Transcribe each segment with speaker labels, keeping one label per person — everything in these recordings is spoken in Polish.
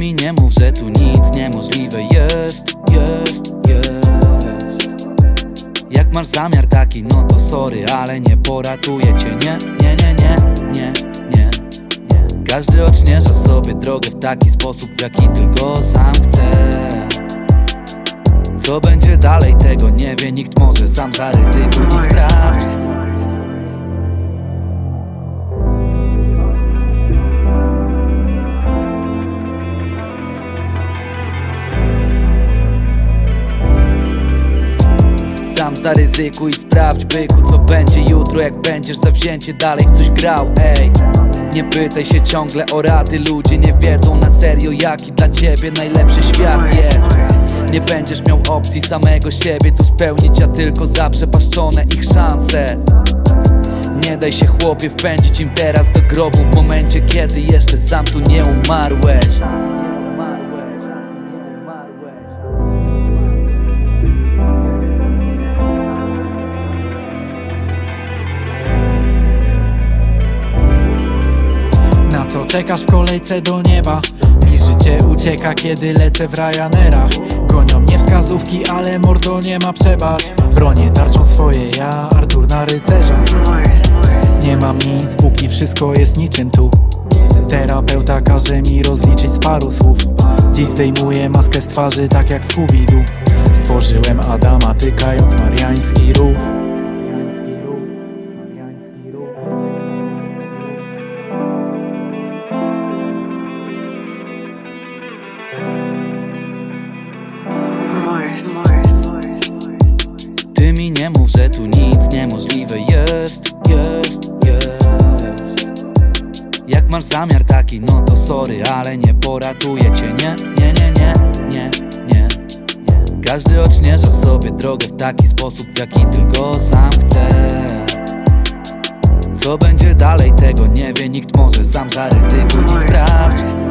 Speaker 1: nie mów, że tu nic niemożliwe. Jest, jest, jest. Jak masz zamiar taki, no to sorry, ale nie poratuję cię. Nie, nie, nie, nie, nie, nie, nie Każdy odśnieża sobie drogę w taki sposób, w jaki tylko sam chce. Co będzie dalej, tego nie wie nikt, może sam zaryzykuj i sprawdź zaryzykuj i sprawdź byku co będzie jutro Jak będziesz zawzięcie dalej w coś grał ej. Nie pytaj się ciągle o rady Ludzie nie wiedzą na serio jaki dla ciebie najlepszy świat jest. Nie będziesz miał opcji samego siebie tu spełnić A tylko zaprzepaszczone ich szanse. Nie daj się chłopie wpędzić im teraz do grobu W momencie kiedy jeszcze sam tu nie umarłeś
Speaker 2: co czekasz w kolejce do nieba? Mi życie ucieka, kiedy lecę w Ryanerach Gonią mnie wskazówki, ale mordo nie ma przebacz. Bronię tarczą swoje, ja Artur na rycerza. Nie mam nic, póki wszystko jest niczym tu. Terapeuta każe mi rozliczyć z paru słów. Dziś zdejmuję maskę z twarzy, tak jak Scooby-Doo. Stworzyłem Adama, tykając mariański rów
Speaker 1: Ty mi nie mów, że tu nic niemożliwe jest, jest, jest. Jak masz zamiar taki, no to sorry, ale nie poratuję cię Nie, nie, nie, nie, nie, nie. Każdy odśnieża sobie drogę w taki sposób, w jaki tylko sam chce. Co będzie dalej, tego nie wie nikt, może sam zaryzykuj i sprawdź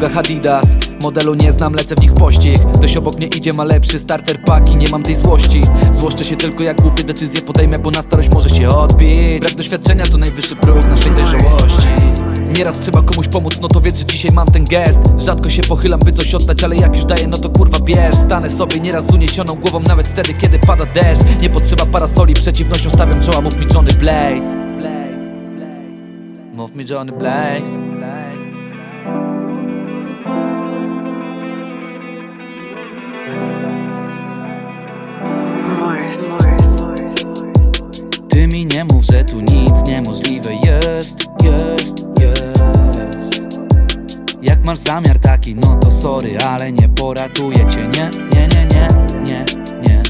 Speaker 1: nogach Adidas, modelu nie znam, lecę w nich pościg. Ktoś obok mnie idzie, ma lepszy starter pack i nie mam tej złości. Złoszczę się tylko jak głupie decyzje podejmę, bo na starość może się odbić. Brak doświadczenia to najwyższy próg naszej dojrzałości. Nieraz trzeba komuś pomóc, no to wiedz, że dzisiaj mam ten gest. Rzadko się pochylam, by coś oddać, ale jak już daję, no to kurwa bierz. Stanę sobie nieraz z uniesioną głową, nawet wtedy, kiedy pada deszcz. Nie potrzeba parasoli, przeciwnością stawiam czoła, mów mi Johnny Blaze. Mów mi Johnny Blaze Ty mi nie mów, że tu nic niemożliwe. Jest, jest, jest. Jak masz zamiar taki, no to sorry, ale nie poratuję cię. Nie, nie, nie, nie, nie, nie.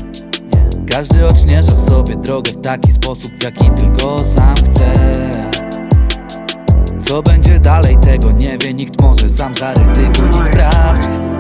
Speaker 1: Każdy odśnieża sobie drogę w taki sposób, w jaki tylko sam chce. Co będzie dalej, tego nie wie nikt, może sam zaryzykuj i sprawdź